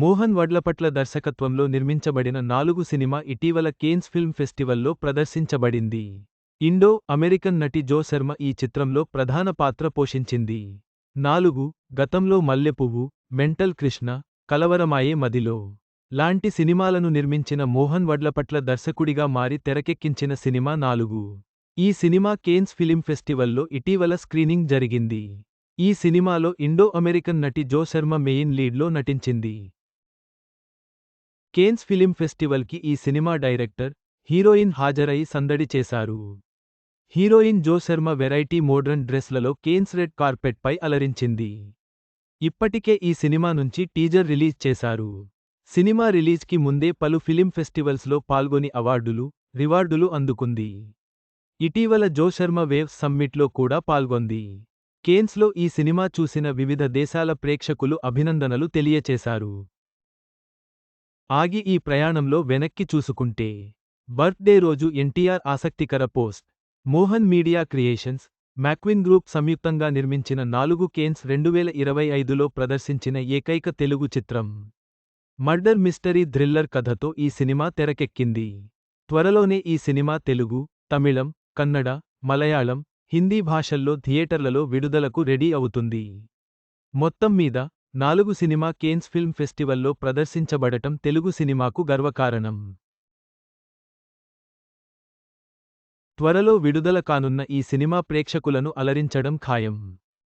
మోహన్ వడ్లపట్ల దర్శకత్వంలో నిర్మించబడిన నాలుగు సినిమా ఇటీవల కేన్స్ ఫిల్మ్ ఫెస్టివల్లో ప్రదర్శించబడింది. ఇండో అమెరికన్ నటి జో శర్మ ఈ చిత్రంలో ప్రధాన పాత్ర పోషించింది. నాలుగు గతంలో మల్లెపువ్వు మెంటల్ కృష్ణ కలవరమాయే మదిలో. లాంటి సినిమాలను నిర్మించిన మోహన్ వడ్లపట్ల దర్శకుడిగా మారి తెరకెక్కించిన సినిమా నాలుగు. ఈ సినిమా కేన్స్ ఫిలిం ఫెస్టివల్లో ఇటీవల స్క్రీనింగ్ జరిగింది. ఈ సినిమాలో ఇండో అమెరికన్ నటి జో శర్మ మెయిన్ లీడ్లో నటించింది. కేన్స్ ఫిలిం ఫెస్టివల్కి ఈ సినిమా డైరెక్టర్ హీరోయిన్ హాజరై సందడి చేశారు. Heroine Jo Sharma variety modern డ్రెస్లలో Cannes red కార్పెట్పై అలరించింది. ఇప్పటికే ఈ సినిమా నుంచి టీజర్ రిలీజ్ చేశారు. సినిమా రిలీజ్కి ముందే పలు ఫిలిం ఫెస్టివల్స్లో పాల్గొని అవార్డులు రివార్డులు అందుకుంది. ఇటీవల జో శర్మ సమ్మిట్లో కూడా పాల్గొంది. కేన్స్లో ఈ సినిమా చూసిన వివిధ దేశాల ప్రేక్షకులు అభినందనలు తెలియచేశారు. ఆగి ఈ ప్రయాణంలో వెనక్కి చూసుకుంటే బర్త్డే రోజు ఎన్టీఆర్ ఆసక్తికర పోస్ట్ మోహన్ మీడియా క్రియేషన్స్ మ్యాక్విన్ గ్రూప్ సంయుక్తంగా నిర్మించిన నాలుగు కేన్స్ రెండువేల ఇరవై ఐదులో ప్రదర్శించిన ఏకైక తెలుగు చిత్రం. మర్డర్ మిస్టరీ థ్రిల్లర్ కథతో ఈ సినిమా తెరకెక్కింది. త్వరలోనే ఈ సినిమా తెలుగు తమిళం కన్నడ మలయాళం హిందీ భాషల్లో థియేటర్లలో విడుదలకు రెడీ అవుతుంది. మొత్తం మీద నాలుగు సినిమా కేన్స్ ఫిల్మ్ ఫెస్టివల్లో ప్రదర్శించబడటం తెలుగు సినిమాకు గర్వకారణం. త్వరలో విడుదల కానున్న ఈ సినిమా ప్రేక్షకులను అలరించడం ఖాయం.